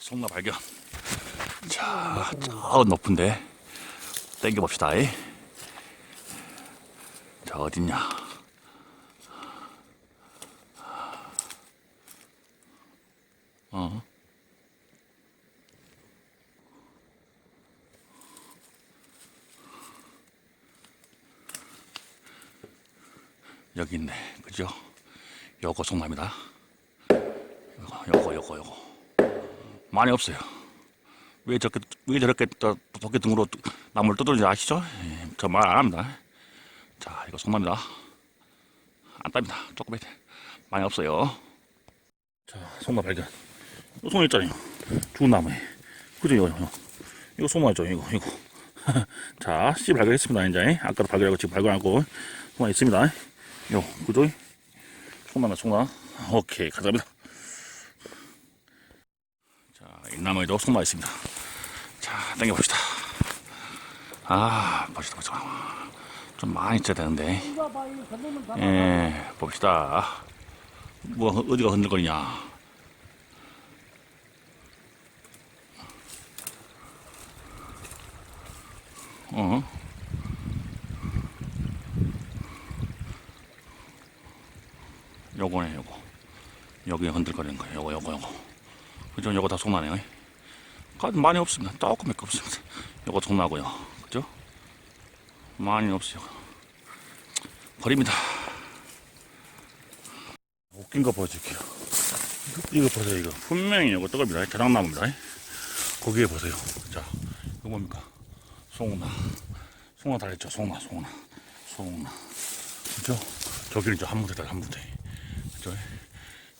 송나 발견. 자, 저 높은데 땡겨봅시다. 이. 자, 어딨냐? 어? 여기 있네. 그죠? 요거 송나입니다. 요거, 요거, 요거, 요거. 많이 없어요. 왜 저렇게, 왜 저렇게 또 도끼 등으로 나무를 뜯는지 아시죠? 예, 저말 안 합니다. 자, 이거 송나입니다. 안 땁니다. 조금 해. 많이 없어요. 자, 송나 발견. 이거 송나 있잖아요. 죽은 나무에. 그죠, 이거, 이거. 이거 송나죠, 이거, 이거. 자, 씨 발견했습니다, 이제. 아까도 발견하고 지금 발견하고. 송나 있습니다. 요, 그죠? 송나나, 송나. 오케이, 가자입니다. 나무에도 송나 있습니다. 자, 당겨봅시다. 아, 봅시다, 봅시다. 좀 많이 있어야 되는데. 예, 봅시다. 뭐, 어디가 흔들거리냐. 어? 요거네, 요거. 여기 흔들거리는 거예요. 요거, 요거, 요거. 그죠? 요거 다 송나네요. 가도 많이 없습니다. 조금밖에 없습니다. 요거 송나고요. 그죠? 많이 없어요. 버립니다. 웃긴 거 보여줄게요. 이거, 보세요, 이거. 분명히 이거 떡입니다. 자작나무입니다. 거기에 보세요. 자, 이거 뭡니까? 송나. 송나 달렸죠? 송나, 송나. 송나. 그죠? 저기는 저 한무대다, 한 무대. 그죠?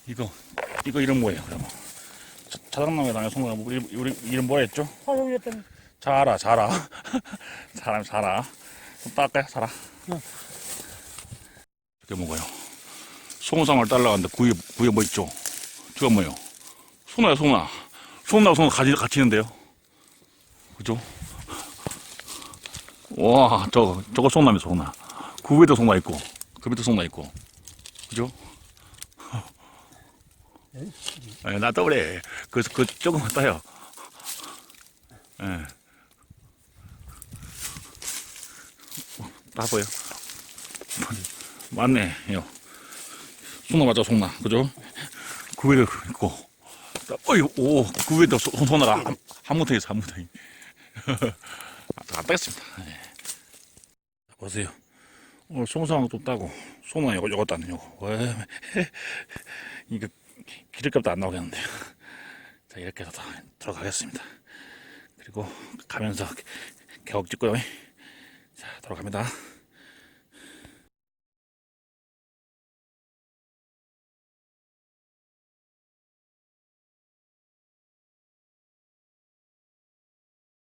이거, 이거 이름 뭐예요, 그러면? 자- 자작나무에 다녀 송나. 우리, 우리 이름 뭐라 했죠? 화용했던 자라, 자라. 사람, 자라. 좀 닦아요, 자라. 이렇게 먹어요. 송상을 딸라갔는데 구에, 구에 뭐 있죠? 저거 뭐예요? 소나요, 소나. 소나하고 소나 같이, 같이 있는데요? 그죠? 와, 저거, 저거 소나면 소나. 그 위에도 소나 있고, 그 밑에 소나 있고. 그죠? 예, 나 떠버려. 그, 그, 조금만 따요. 예. 따보요. 맞네, 요. 송나 맞죠, 송나. 그죠? 그 위에 있고. 따- 어이, 오, 그 위에도 소- 송나가 한, 한 무탱이 있어, 한 무탱이. 안 따겠습니다. 예. 보세요. 오늘 송상 좀 따고, 송나 요거, 요거 따는 요거. 왜, 이거 기름값도 안 나오겠는데요. 자, 이렇게 해서 다 들어가겠습니다. 그리고 가면서 계곡 찍고요. 자, 들어갑니다.